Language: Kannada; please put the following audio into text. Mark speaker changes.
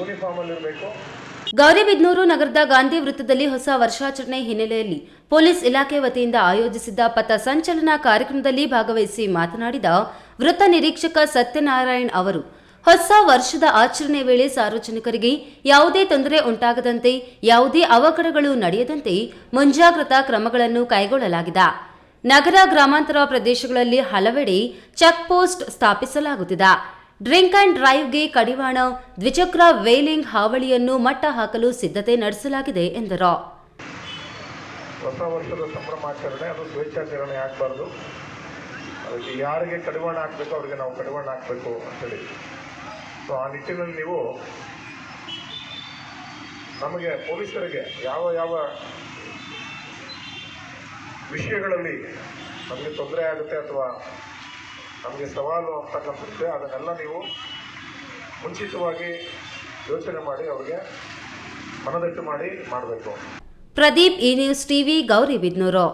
Speaker 1: ಯೂನಿಫಾರ್ಮ್ ಅಲ್ಲಿ ಇರಬೇಕು
Speaker 2: ಗೌರಿಬಿದನೂರು ನಗರದ ಗಾಂಧಿ ವೃತ್ತದಲ್ಲಿ ಹೊಸ ವರ್ಷಾಚರಣೆ ಹಿನ್ನೆಲೆಯಲ್ಲಿ ಪೊಲೀಸ್ ಇಲಾಖೆ ವತಿಯಿಂದ ಆಯೋಜಿಸಿದ್ದ ಪಥ ಸಂಚಲನ ಕಾರ್ಯಕ್ರಮದಲ್ಲಿ ಭಾಗವಹಿಸಿ ಮಾತನಾಡಿದ ವೃತ್ತ ನಿರೀಕ್ಷಕ ಸತ್ಯನಾರಾಯಣ್ ಅವರು, ಹೊಸ ವರ್ಷದ ಆಚರಣೆ ವೇಳೆ ಸಾರ್ವಜನಿಕರಿಗೆ ಯಾವುದೇ ತೊಂದರೆ ಉಂಟಾಗದಂತೆ, ಯಾವುದೇ ಅವಘಡಗಳು ನಡೆಯದಂತೆ ಮುಂಜಾಗ್ರತಾ ಕ್ರಮಗಳನ್ನು ಕೈಗೊಳ್ಳಲಾಗಿದೆ. ನಗರ ಗ್ರಾಮಾಂತರ ಪ್ರದೇಶಗಳಲ್ಲಿ ಹಲವೆಡೆ ಚೆಕ್ ಪೋಸ್ಟ್ ಸ್ಥಾಪಿಸಲಾಗುತ್ತಿದೆ. ಡ್ರಿಂಕ್ ಅಂಡ್ ಡ್ರೈವ್ಗೆ ಕಡಿವಾಣ, ದ್ವಿಚಕ್ರ ವೇಲಿಂಗ್ ಹಾವಳಿಯನ್ನು ಮಟ್ಟ ಹಾಕಲು ಸಿದ್ಧತೆ ನಡೆಸಲಾಗಿದೆ ಎಂದರು.
Speaker 1: ಹೊಸ ವರ್ಷದ ಸಂಭ್ರಮಾಚರಣೆ, ಅದು ಸ್ವೇಚ್ಛಾಚರಣೆ ಆಗಬಾರ್ದು. ಅದಕ್ಕೆ ಯಾರಿಗೆ ಕಡಿವಾಣ ಹಾಕಬೇಕು ಅವರಿಗೆ ನಾವು ಕಡಿವಾಣ ಹಾಕಬೇಕು ಅಂತೇಳಿ ಸೊ ಆ ನಿಟ್ಟಿನಲ್ಲಿ ನೀವು ನಮಗೆ ಪೊಲೀಸರಿಗೆ ಯಾವ ಯಾವ ವಿಷಯಗಳಲ್ಲಿ ನಮಗೆ ತೊಂದರೆ ಆಗುತ್ತೆ ಅಥವಾ ನಮಗೆ ಸವಾಲು ಅಂತಕ್ಕಂಥದ್ದೇ ಅದನ್ನೆಲ್ಲ ನೀವು ಮುಂಚಿತವಾಗಿ ಯೋಚನೆ ಮಾಡಿ ಅವರಿಗೆ ಮನದಟ್ಟು ಮಾಡಿ ಮಾಡಬೇಕು.
Speaker 2: Pradeep E news TV Gauribidanur